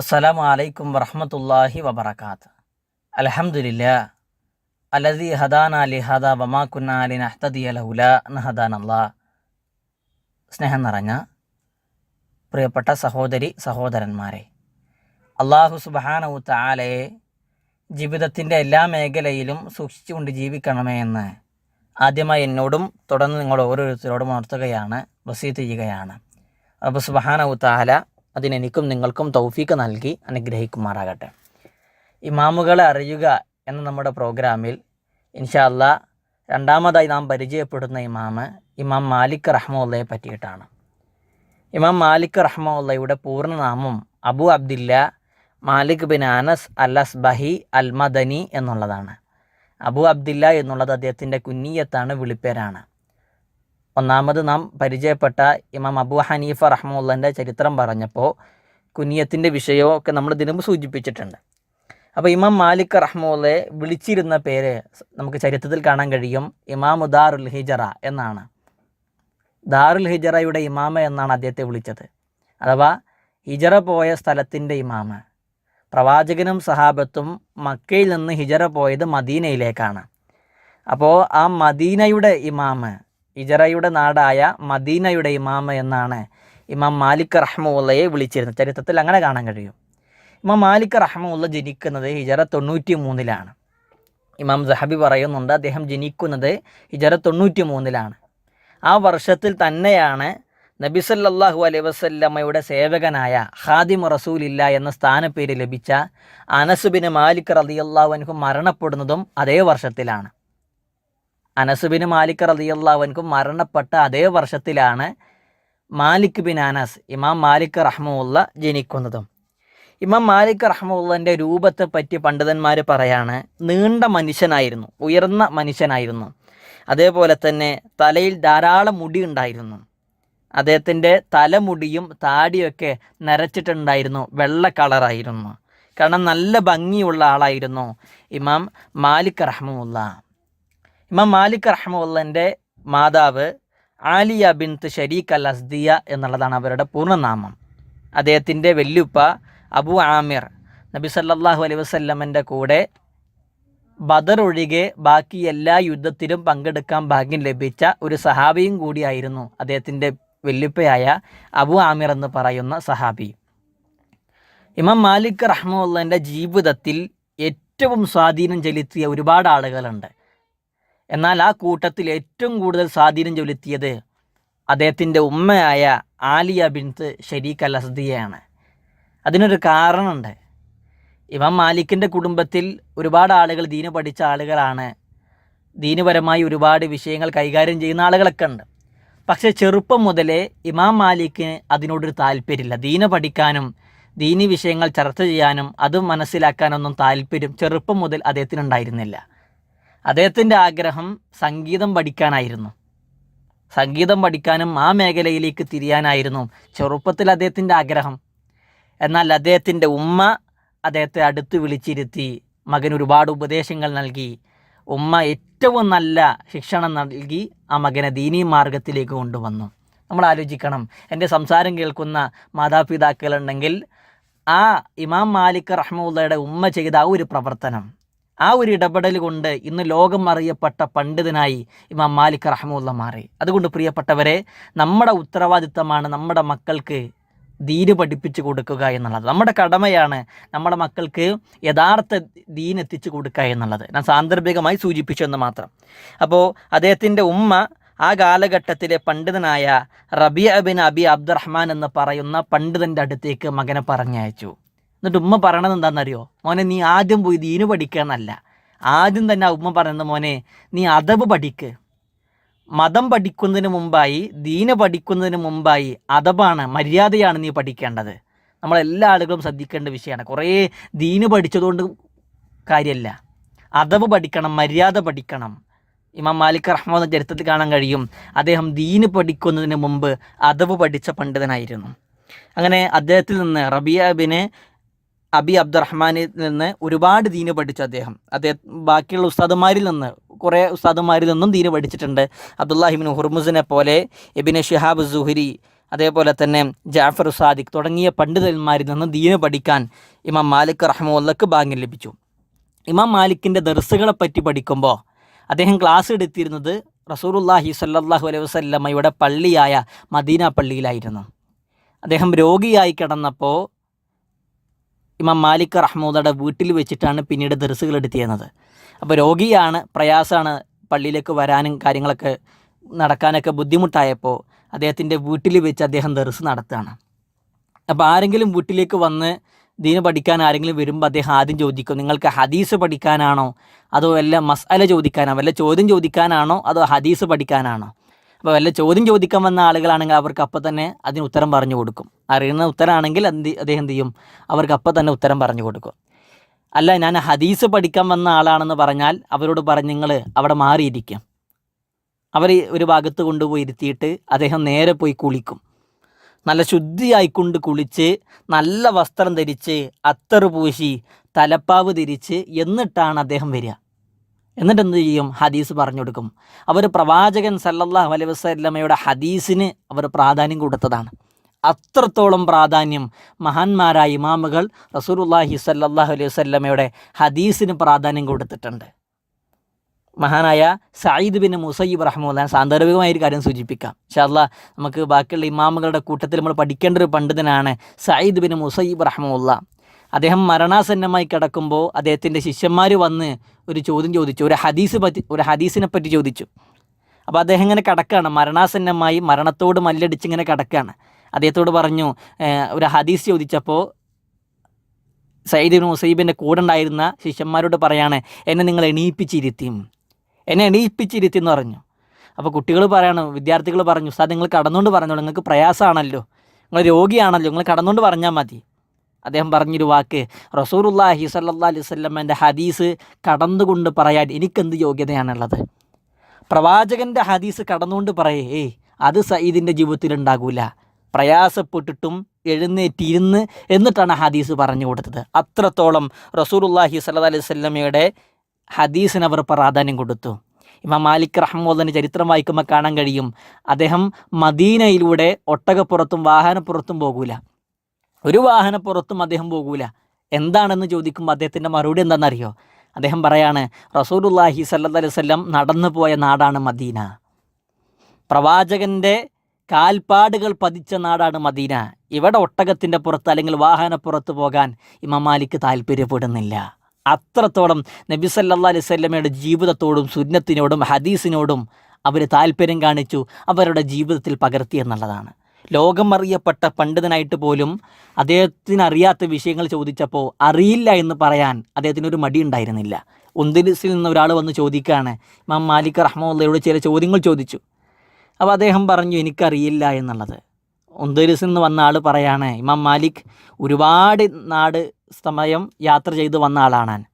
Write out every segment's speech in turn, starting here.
അസ്സലാമു അലൈക്കും വറഹമത്തല്ലാഹി വബർക്കാത്ത് അലഹമുല്ല അലദി ഹദാന അലി ഹദ വമാ കുന്ന അലി നഹ്തദി അലഹുല നഹദാൻ അല്ലാ സ്നേഹം നിറഞ്ഞ പ്രിയപ്പെട്ട സഹോദരി സഹോദരന്മാരെ അള്ളാഹു സുബാനവു താലയെ ജീവിതത്തിന്റെ എല്ലാ മേഖലയിലും സൂക്ഷിച്ചുകൊണ്ട് ജീവിക്കണമേ എന്ന് ആദ്യമായി എന്നോടും തുടർന്ന് നിങ്ങൾ ഓരോരുത്തരോടും ഉണർത്തുകയാണ് വസീത്ത് ചെയ്യുകയാണ്. അപ്പോൾ സുബഹാനവു താല അതിനെനിക്കും നിങ്ങൾക്കും തൗഫീക്ക് നൽകി അനുഗ്രഹിക്കുമാറാകട്ടെ. ഇമാമുകളെ അറിയുക എന്ന നമ്മുടെ പ്രോഗ്രാമിൽ ഇൻഷാല്ല രണ്ടാമതായി നാം പരിചയപ്പെടുന്ന ഇമാമ് ഇമാം മാലിക് റഹ്മുള്ളയെ പറ്റിയിട്ടാണ്. ഇമാം മാലിക് റഹ്മുള്ളയുടെ പൂർണനാമം Abu Abdillah Malik bin Anas al Asbahi al Madani എന്നുള്ളതാണ്. അബു അബ്ദില്ല എന്നുള്ളത് അദ്ദേഹത്തിന്റെ കുന്നീയത്താണ് വിളിപ്പേരാണ്. ഒന്നാമത് നാം പരിചയപ്പെട്ട ഇമാം അബു ഹനീഫ റഹ്മുള്ളന്റെ ചരിത്രം പറഞ്ഞപ്പോൾ കുനിയത്തിന്റെ വിഷയമൊക്കെ നമ്മൾ ഇതിനു സൂചിപ്പിച്ചിട്ടുണ്ട്. അപ്പോൾ ഇമാം മാലിക് റഹ്മുള്ളയെ വിളിച്ചിരുന്ന പേര് നമുക്ക് ചരിത്രത്തിൽ കാണാൻ കഴിയും. ഇമാം ദാറുൽ ഹിജറ എന്നാണ്. ദാറുൽ ഹിജറയുടെ ഇമാമ എന്നാണ് അദ്ദേഹത്തെ വിളിച്ചത്. അഥവാ ഹിജറ പോയ സ്ഥലത്തിന്റെ ഇമാമ. പ്രവാചകനും സഹാബത്തും മക്കയിൽ നിന്ന് ഹിജറ പോയത് മദീനയിലേക്കാണ്. അപ്പോൾ ആ മദീനയുടെ ഇമാമ് ഇജറയുടെ നാടായ മദീനയുടെ ഇമാമ എന്നാണ് ഇമാം മാലിക് റഹ്മുള്ളയെ വിളിച്ചിരുന്നത്. ചരിത്രത്തിൽ അങ്ങനെ കാണാൻ കഴിയും. ഇമാം മാലിക് റഹ്മുള്ള ജനിക്കുന്നത് ഹിജറ തൊണ്ണൂറ്റി മൂന്നിലാണ് ഇമാം സഹബി പറയുന്നുണ്ട് അദ്ദേഹം ജനിക്കുന്നത് ഹിജറ തൊണ്ണൂറ്റി മൂന്നിലാണ് ആ വർഷത്തിൽ തന്നെയാണ് നബി സല്ലല്ലാഹു അലൈഹി വസല്ലമ്മയുടെ സേവകനായ ഹാദിം റസൂലില്ല എന്ന സ്ഥാനപ്പേര് ലഭിച്ച അനസുബിന് മാലിക് റളിയല്ലാഹു അൻഹു മരണപ്പെടുന്നതും അതേ വർഷത്തിലാണ്. അനസ് ബിൻ മാലിക് റളിയല്ലാഹുവിൻക്കും മരണപ്പെട്ട അതേ വർഷത്തിലാണ് മാലിക് ബിൻ അനസ് ഇമാം മാലിക് റഹ്മുള്ള ജനിക്കുന്നതും. ഇമാം മാലിക് റഹ്മുള്ളന്റെ രൂപത്തെ പറ്റി പണ്ഡിതന്മാർ പറയാണ് നീണ്ട മനുഷ്യനായിരുന്നു ഉയർന്ന മനുഷ്യനായിരുന്നു. അതേപോലെ തന്നെ തലയിൽ ധാരാളം മുടി ഉണ്ടായിരുന്നു. അദ്ദേഹത്തിന്റെ തലമുടിയും താടിയൊക്കെ നരച്ചിട്ടുണ്ടായിരുന്നു വെള്ള കളറായിരുന്നു. കാരണം നല്ല ഭംഗിയുള്ള ആളായിരുന്നു ഇമാം മാലിക് റഹ്മുള്ള ഇമാം മാലിക് റഹ്മുള്ളന്റെ മാതാവ് ആലിയ ബിൻത്ത് ഷരീഖ് അൽ അസ്ദിയ എന്നുള്ളതാണ് അവരുടെ പൂർണനാമം. അദ്ദേഹത്തിന്റെ വെല്ലുപ്പ അബു ആമിർ നബി സല്ലാഹു അലൈഹി വസ്ല്ലമന്റെ കൂടെ ബദർ ഒഴികെ ബാക്കി എല്ലാ യുദ്ധത്തിലും പങ്കെടുക്കാൻ ഭാഗ്യം ലഭിച്ച ഒരു സഹാബിയും കൂടിയായിരുന്നു അദ്ദേഹത്തിന്റെ വെല്ലുപ്പയായ അബു ആമിർ എന്ന് പറയുന്ന സഹാബി. ഇമാം മാലിക് റഹ്മുള്ളന്റെ ജീവിതത്തിൽ ഏറ്റവും സ്വാധീനം ചെലുത്തിയ ഒരുപാട് ആളുകളുണ്ട്. എന്നാൽ ആ കൂട്ടത്തിൽ ഏറ്റവും കൂടുതൽ സ്വാധീനം ചെലുത്തിയത് അദ്ദേഹത്തിന്റെ ഉമ്മയായ ആലിയ ബിൻത്ത് ഷെരീഖ് അൽ അസ്ദിയയാണ് അതിനൊരു കാരണമുണ്ട്. ഇമാം മാലിക്കിന്റെ കുടുംബത്തിൽ ഒരുപാട് ആളുകൾ ദീന് പഠിച്ച ആളുകളാണ്. ദീനുപരമായി ഒരുപാട് വിഷയങ്ങൾ കൈകാര്യം ചെയ്യുന്ന ആളുകളൊക്കെ ഉണ്ട്. പക്ഷേ ചെറുപ്പം മുതലേ ഇമാം മാലിക്കിന് അതിനോടൊരു താല്പര്യമില്ല. ദീന പഠിക്കാനും ദീനി വിഷയങ്ങൾ ചർച്ച ചെയ്യാനും അത് മനസ്സിലാക്കാനൊന്നും താല്പര്യം ചെറുപ്പം മുതൽ അദ്ദേഹത്തിനുണ്ടായിരുന്നില്ല. അദ്ദേഹത്തിന്റെ ആഗ്രഹം സംഗീതം പഠിക്കാനായിരുന്നു. സംഗീതം പഠിക്കാനും ആ മേഖലയിലേക്ക് തിരിയാനായിരുന്നു ചെറുപ്പത്തിൽ അദ്ദേഹത്തിന്റെ ആഗ്രഹം. എന്നാൽ അദ്ദേഹത്തിന്റെ ഉമ്മ അദ്ദേഹത്തെ അടുത്ത് വിളിച്ചിരുത്തി മകൻ ഒരുപാട് ഉപദേശങ്ങൾ നൽകി. ഉമ്മ ഏറ്റവും നല്ല ശിക്ഷണം നൽകി ആ മകനെ ദീനീ മാർഗത്തിലേക്ക് കൊണ്ടുവന്നു. നമ്മൾ ആലോചിക്കണം എന്റെ സംസാരം കേൾക്കുന്ന മാതാപിതാക്കളുണ്ടെങ്കിൽ ആ ഇമാം മാലിക് റഹ്മുള്ളയുടെ ഉമ്മ ചെയ്ത ആ ഒരു പ്രവർത്തനം ആ ഒരു ഇടപെടൽ കൊണ്ട് ഇന്ന് ലോകം അറിയപ്പെട്ട പണ്ഡിതനായി ഇമാം മാലിക് റഹ്മുള്ള മാറി. അതുകൊണ്ട് പ്രിയപ്പെട്ടവരെ നമ്മുടെ ഉത്തരവാദിത്തമാണ് നമ്മുടെ മക്കൾക്ക് ദീന് പഠിപ്പിച്ചു കൊടുക്കുക എന്നുള്ളത്. നമ്മുടെ കടമയാണ് നമ്മുടെ മക്കൾക്ക് യഥാർത്ഥ ദീൻ എത്തിച്ചു കൊടുക്കുക എന്നുള്ളത്. ഞാൻ സാന്ദർഭികമായി സൂചിപ്പിച്ചു എന്ന് മാത്രം. അപ്പോൾ അദ്ദേഹത്തിന്റെ ഉമ്മ ആ കാലഘട്ടത്തിലെ പണ്ഡിതനായ റബിയ ബിൻ അബി അബ്ദുറഹ്മാൻ എന്ന് പറയുന്ന പണ്ഡിതന്റെ അടുത്തേക്ക് മകനെ പറഞ്ഞയച്ചു. എന്നിട്ട് ഉമ്മ പറയണത് എന്താണെന്നറിയോ? മോനെ നീ ആദ്യം പോയി ദീന് പഠിക്കുക എന്നല്ല. ആദ്യം തന്നെ ആ ഉമ്മ പറയുന്നത് മോനെ നീ അതബ് പഠിക്ക്. മതം പഠിക്കുന്നതിന് മുമ്പായി ദീന പഠിക്കുന്നതിന് മുമ്പായി അതബാണ് മര്യാദയാണ് നീ പഠിക്കേണ്ടത്. നമ്മളെല്ലാ ആളുകളും ശ്രദ്ധിക്കേണ്ട വിഷയമാണ്. കുറേ ദീന് പഠിച്ചതുകൊണ്ട് കാര്യമല്ല അതവ് പഠിക്കണം മര്യാദ പഠിക്കണം. ഇമാം മാലിക് റഹ്മാൻ ചരിത്രത്തിൽ കാണാൻ കഴിയും. അദ്ദേഹം ദീന് പഠിക്കുന്നതിന് മുമ്പ് അതവ് പഠിച്ച പണ്ഡിതനായിരുന്നു. അങ്ങനെ അദ്ദേഹത്തിൽ നിന്ന് റബിയ അബി അബ്ദുറഹ്മാനിൽ നിന്ന് ഒരുപാട് ദീന് പഠിച്ചു അദ്ദേഹം. അദ്ദേഹം ബാക്കിയുള്ള ഉസ്താദുമാരിൽ നിന്ന് കുറേ ഉസ്താദുമാരിൽ നിന്നും ദീന് പഠിച്ചിട്ടുണ്ട്. അബ്ദുല്ലാഹിബിൻ ഹുർമുസിനെ പോലെ എബിന് ഷിഹാബ് സുഹരി അതേപോലെ തന്നെ ജാഫർ സാദിഖ് തുടങ്ങിയ പണ്ഡിതന്മാരിൽ നിന്ന് ദീന് പഠിക്കാൻ ഇമാം മാലിക് റഹ്മുല്ലക്ക് ഭാഗ്യം ലഭിച്ചു. ഇമാം മാലിക്കിന്റെ ദർസുകളെ പറ്റി പഠിക്കുമ്പോൾ അദ്ദേഹം ക്ലാസ് എടുത്തിരുന്നത് റസൂറുല്ലാഹി സല്ലാഹു അലൈഹി വസ്ല്ലമ്മയുടെ പള്ളിയായ മദീന പള്ളിയിലായിരുന്നു. അദ്ദേഹം രോഗിയായി കിടന്നപ്പോൾ ഇമാം മാലിക് റഹ്മൂദയുടെ വീട്ടിൽ വെച്ചിട്ടാണ് പിന്നീട് ദർസുകൾ എടുത്തിരുന്നത്. അപ്പോൾ രോഗിയാണ് പ്രയാസമാണ് പള്ളിയിലേക്ക് വരാനും കാര്യങ്ങളൊക്കെ നടക്കാനൊക്കെ ബുദ്ധിമുട്ടായപ്പോൾ അദ്ദേഹത്തിന്റെ വീട്ടിൽ വെച്ച് അദ്ദേഹം ദർസ് നടത്തുകയാണ്. അപ്പോൾ ആരെങ്കിലും വീട്ടിലേക്ക് വന്ന് ദീന് പഠിക്കാൻ ആരെങ്കിലും വരുമ്പോൾ അദ്ദേഹം ആദ്യം ചോദിക്കും നിങ്ങൾക്ക് ഹദീസ് പഠിക്കാനാണോ? അതോ വല്ല മസാല ചോദിക്കാനാണോ? വല്ല ചോദ്യം ചോദിക്കാനാണോ? അതോ ഹദീസ് പഠിക്കാനാണോ? അപ്പോൾ വല്ല ചോദ്യം ചോദിക്കാൻ വന്ന ആളുകളാണെങ്കിൽ അവർക്ക് അപ്പം തന്നെ അതിന് ഉത്തരം പറഞ്ഞു കൊടുക്കും. അറിയുന്ന ഉത്തരമാണെങ്കിൽ അദ്ദേഹം എന്ത് ചെയ്യും? അവർക്ക് അപ്പം തന്നെ ഉത്തരം പറഞ്ഞു കൊടുക്കും. അല്ല ഞാൻ ഹദീസ് പഠിക്കാൻ വന്ന ആളാണെന്ന് പറഞ്ഞാൽ അവരോട് പറഞ്ഞ് നിങ്ങൾ അവിടെ മാറിയിരിക്കാം. അവർ ഒരു ഭാഗത്ത് കൊണ്ടുപോയി ഇരുത്തിയിട്ട് അദ്ദേഹം നേരെ പോയി കുളിക്കും. നല്ല ശുദ്ധിയായിക്കൊണ്ട് കുളിച്ച് നല്ല വസ്ത്രം ധരിച്ച് അത്തറ് പൂശി തലപ്പാവ് തിരിച്ച് എന്നിട്ടാണ് അദ്ദേഹം വരിക. എന്നിട്ട് എന്ത് ചെയ്യും? ഹദീസ് പറഞ്ഞു കൊടുക്കും. അവർ പ്രവാചകൻ സല്ലല്ലാഹു അലൈഹി വസല്ലമയുടെ ഹദീസിന് അവർ പ്രാധാന്യം കൊടുത്തതാണ്. അത്രത്തോളം പ്രാധാന്യം മഹാന്മാരായ ഇമാമുകൾ റസൂലുള്ളാഹി സല്ലല്ലാഹു അലൈഹി വസല്ലമയുടെ ഹദീസിന് പ്രാധാന്യം കൊടുത്തിട്ടുണ്ട്. മഹാനായ സയ്യിദ് ബിൻ മുസയ്യിബ് റഹ്മുല്ലാൻ സാന്ദർഭികമായ ഒരു കാര്യം സൂചിപ്പിക്കാം. ഷാല്ല നമുക്ക് ബാക്കിയുള്ള ഇമാമുകളുടെ കൂട്ടത്തിൽ നമ്മൾ പഠിക്കേണ്ട ഒരു പണ്ഡിതനാണ് സയ്യിദ് ബിൻ മുസയ്യിബ് റഹ്മുല്ല അദ്ദേഹം മരണാസന്നമായി കിടക്കുമ്പോൾ അദ്ദേഹത്തിന്റെ ശിഷ്യന്മാർ വന്ന് ഒരു ചോദ്യം ചോദിച്ചു. ഒരു ഹദീസ് പറ്റി ഒരു ഹദീസിനെ പറ്റി ചോദിച്ചു. അപ്പോൾ അദ്ദേഹം ഇങ്ങനെ കിടക്കുകയാണ് മരണാസന്നമായി മരണത്തോട് മല്ലടിച്ച് ഇങ്ങനെ കിടക്കുകയാണ് അദ്ദേഹത്തോട് പറഞ്ഞു ഒരു ഹദീസ് ചോദിച്ചപ്പോൾ സയ്യിദ് ബിൻ മുസൈബിന്റെ കൂടെ ഉണ്ടായിരുന്ന ശിഷ്യന്മാരോട് പറയാണ് എന്നെ നിങ്ങൾ എണീപ്പിച്ചിരുത്തിയും. എന്നെ എണീപ്പിച്ചിരുത്തി എന്ന് പറഞ്ഞു. അപ്പോൾ കുട്ടികൾ പറയണം വിദ്യാർത്ഥികൾ പറഞ്ഞു സാർ നിങ്ങൾ കടന്നുകൊണ്ട് പറഞ്ഞോളൂ. നിങ്ങൾക്ക് പ്രയാസമാണല്ലോ. നിങ്ങൾ രോഗിയാണല്ലോ. നിങ്ങൾ കടന്നുകൊണ്ട് പറഞ്ഞാൽ മതി. അദ്ദേഹം പറഞ്ഞൊരു വാക്ക് റസൂറുല്ലാഹി സല്ലാ സ്വല്ലമ്മന്റെ ഹദീസ് കടന്നുകൊണ്ട് പറയാൻ എനിക്കെന്ത് യോഗ്യതയാണുള്ളത്? പ്രവാചകന്റെ ഹദീസ് കടന്നുകൊണ്ട് പറയേ ഏയ് അത് സയ്യിദിന്റെ ജീവിതത്തിൽ ഉണ്ടാകൂല. പ്രയാസപ്പെട്ടിട്ടും എഴുന്നേറ്റിരുന്ന് എന്നിട്ടാണ് ഹദീസ് പറഞ്ഞു കൊടുത്തത്. അത്രത്തോളം റസൂറുല്ലാഹി സല്ലാ അലൈഹി ഹദീസിന് അവർ പ്രാധാന്യം കൊടുത്തു. ഇമാം മാലിക് റഹ്മോദിന്റെ ചരിത്രം വായിക്കുമ്പോൾ കാണാൻ കഴിയും അദ്ദേഹം മദീനയിലൂടെ ഒട്ടകപ്പുറത്തും വാഹനപ്പുറത്തും പോകൂല. ഒരു വാഹനപ്പുറത്തും അദ്ദേഹം പോകൂല. എന്താണെന്ന് ചോദിക്കുമ്പോൾ അദ്ദേഹത്തിന്റെ മറുപടി എന്താണെന്നറിയോ? അദ്ദേഹം പറയാണ് റസൂലുല്ലാഹി സല്ലാ അലൈഹി വസല്ലം നടന്നു പോയ നാടാണ് മദീന. പ്രവാചകന്റെ കാൽപ്പാടുകൾ പതിച്ച നാടാണ് മദീന. ഇവിടെ ഒട്ടകത്തിന്റെ പുറത്ത് അല്ലെങ്കിൽ വാഹനപ്പുറത്ത് പോകാൻ ഇമാം താല്പര്യപ്പെടുന്നില്ല. അത്രത്തോളം നബി സല്ലാ അലൈഹി സ്വല്ലമയുടെ ജീവിതത്തോടും സുന്നത്തിനോടും ഹദീസിനോടും അവർ താല്പര്യം കാണിച്ചു അവരുടെ ജീവിതത്തിൽ പകർത്തി എന്നുള്ളതാണ്. ലോകം അറിയപ്പെട്ട പണ്ഡിതനായിട്ട് പോലും അദ്ദേഹത്തിന് അറിയാത്ത വിഷയങ്ങൾ ചോദിച്ചപ്പോൾ അറിയില്ല എന്ന് പറയാൻ അദ്ദേഹത്തിന് ഒരു മടി ഉണ്ടായിരുന്നില്ല. ഒന്തിരിസിൽ നിന്ന് ഒരാൾ വന്ന് ചോദിക്കുകയാണ് ഇമാം മാലിക് റഹ്മുള്ളയോട് ചില ചോദ്യങ്ങൾ ചോദിച്ചു. അപ്പോൾ അദ്ദേഹം പറഞ്ഞു എനിക്കറിയില്ല എന്നുള്ളത്. ഒന്തിരിസിൽ നിന്ന് വന്ന ആൾ പറയാണ് ഇമാം മാലിക് ഒരുപാട് നാട് സമയം യാത്ര ചെയ്ത് വന്ന ആളാണ്.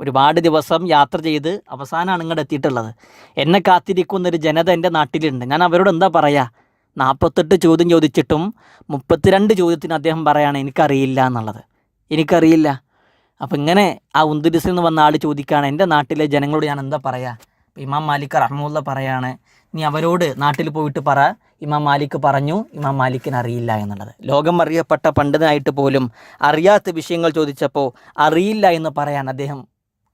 ഒരുപാട് ദിവസം യാത്ര ചെയ്ത് അവസാനമാണ് ഇങ്ങോട്ട് എത്തിയിട്ടുള്ളത്. എന്നെ കാത്തിരിക്കുന്നൊരു ജനത എന്റെ നാട്ടിലുണ്ട്. ഞാൻ അവരോട് എന്താ പറയുക നാൽപ്പത്തെട്ട് ചോദ്യം ചോദിച്ചിട്ടും മുപ്പത്തിരണ്ട് ചോദ്യത്തിന് അദ്ദേഹം പറയാണ് എനിക്കറിയില്ല എന്നുള്ളത്. എനിക്കറിയില്ല. അപ്പം ഇങ്ങനെ ആ ഉന്തുരിസിൽ നിന്ന് വന്ന ആൾ ചോദിക്കുകയാണ് എന്റെ നാട്ടിലെ ജനങ്ങളോട് ഞാൻ എന്താ പറയുക ഇമാം മാലിക് റഹ്മുള്ള പറയാണ് നീ അവരോട് നാട്ടിൽ പോയിട്ട് പറ. ഇമാം മാലിക് പറഞ്ഞു ഇമാം മാലിക്കിന് അറിയില്ല എന്നുള്ളത്. ലോകം അറിയപ്പെട്ട പണ്ഡിതനായിട്ട് പോലും അറിയാത്ത വിഷയങ്ങൾ ചോദിച്ചപ്പോൾ അറിയില്ല എന്ന് പറയാൻ അദ്ദേഹം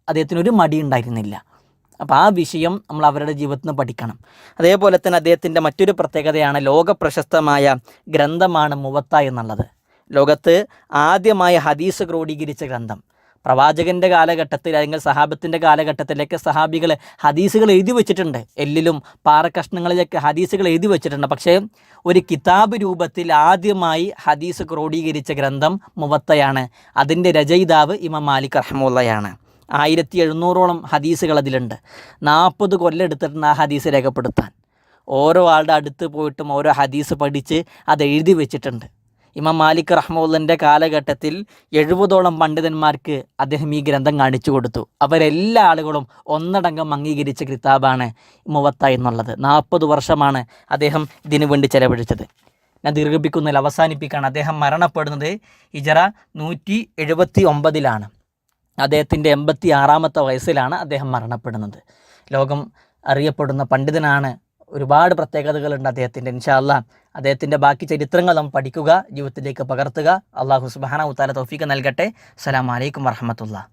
അദ്ദേഹത്തിനൊരു മടി ഉണ്ടായിരുന്നില്ല അപ്പോൾ ആ വിഷയം നമ്മൾ അവരുടെ ജീവിതത്തിൽ നിന്ന് പഠിക്കണം. അതേപോലെ തന്നെ അദ്ദേഹത്തിന്റെ മറ്റൊരു പ്രത്യേകതയാണ് ലോക പ്രശസ്തമായ ഗ്രന്ഥമാണ് മുവത്ത എന്നുള്ളത്. ലോകത്ത് ആദ്യമായി ഹദീസ് ക്രോഡീകരിച്ച ഗ്രന്ഥം. പ്രവാചകന്റെ കാലഘട്ടത്തിൽ അല്ലെങ്കിൽ സഹാബത്തിന്റെ കാലഘട്ടത്തിലൊക്കെ സഹാബികൾ ഹദീസുകൾ എഴുതി വെച്ചിട്ടുണ്ട്. എല്ലിലും പാറക്കഷ്ണങ്ങളിലൊക്കെ ഹദീസുകൾ എഴുതി വെച്ചിട്ടുണ്ട്. പക്ഷേ ഒരു കിതാബ് രൂപത്തിൽ ആദ്യമായി ഹദീസ് ക്രോഡീകരിച്ച ഗ്രന്ഥം മുവത്തയാണ്. അതിന്റെ രചയിതാവ് ഇമാം മാലിക് റഹ്മുള്ളയാണ് ആയിരത്തി എഴുന്നൂറോളം ഹദീസുകൾ അതിലുണ്ട്. നാൽപ്പത് കൊല്ലം എടുത്തിട്ടുണ്ട് ആ ഹദീസ് രേഖപ്പെടുത്താൻ. ഓരോ ആളുടെ അടുത്ത് പോയിട്ടും ഓരോ ഹദീസ് പഠിച്ച് അത് എഴുതി വെച്ചിട്ടുണ്ട്. ഇമാം മാലിക് റഹ്മുള്ളന്റെ കാലഘട്ടത്തിൽ എഴുപതോളം പണ്ഡിതന്മാർക്ക് അദ്ദേഹം ഈ ഗ്രന്ഥം കാണിച്ചു കൊടുത്തു. അവരെല്ലാ ആളുകളും ഒന്നടങ്കം അംഗീകരിച്ച കിതാബാണ് മുവത്ത എന്നുള്ളത്. നാൽപ്പത് വർഷമാണ് അദ്ദേഹം ഇതിനു വേണ്ടി ചെലവഴിച്ചത്. ഞാൻ ദീർഘിപ്പിക്കുന്നതിൽ അവസാനിപ്പിക്കുകയാണ്. അദ്ദേഹം മരണപ്പെടുന്നത് ഇജറ നൂറ്റി എഴുപത്തി ഒമ്പതിലാണ്. അദ്ദേഹത്തിന്റെ എൺപത്തി ആറാമത്തെ വയസ്സിലാണ് അദ്ദേഹം മരണപ്പെടുന്നത്. ലോകം അറിയപ്പെടുന്ന പണ്ഡിതനാണ്. ഒരുപാട് പ്രത്യേകതകളുണ്ട് അദ്ദേഹത്തിന്റെ. ഇൻഷാല്ല അദ്ദേഹത്തിന്റെ ബാക്കി ചരിത്രങ്ങൾ നാം പഠിക്കുക ജീവിതത്തിലേക്ക് പകർത്തുക. അള്ളാഹു സുബാന ഉത്താല തൗഫീക്ക് നൽകട്ടെ. സലാം അലൈക്കും വറഹമത്തുള്ള.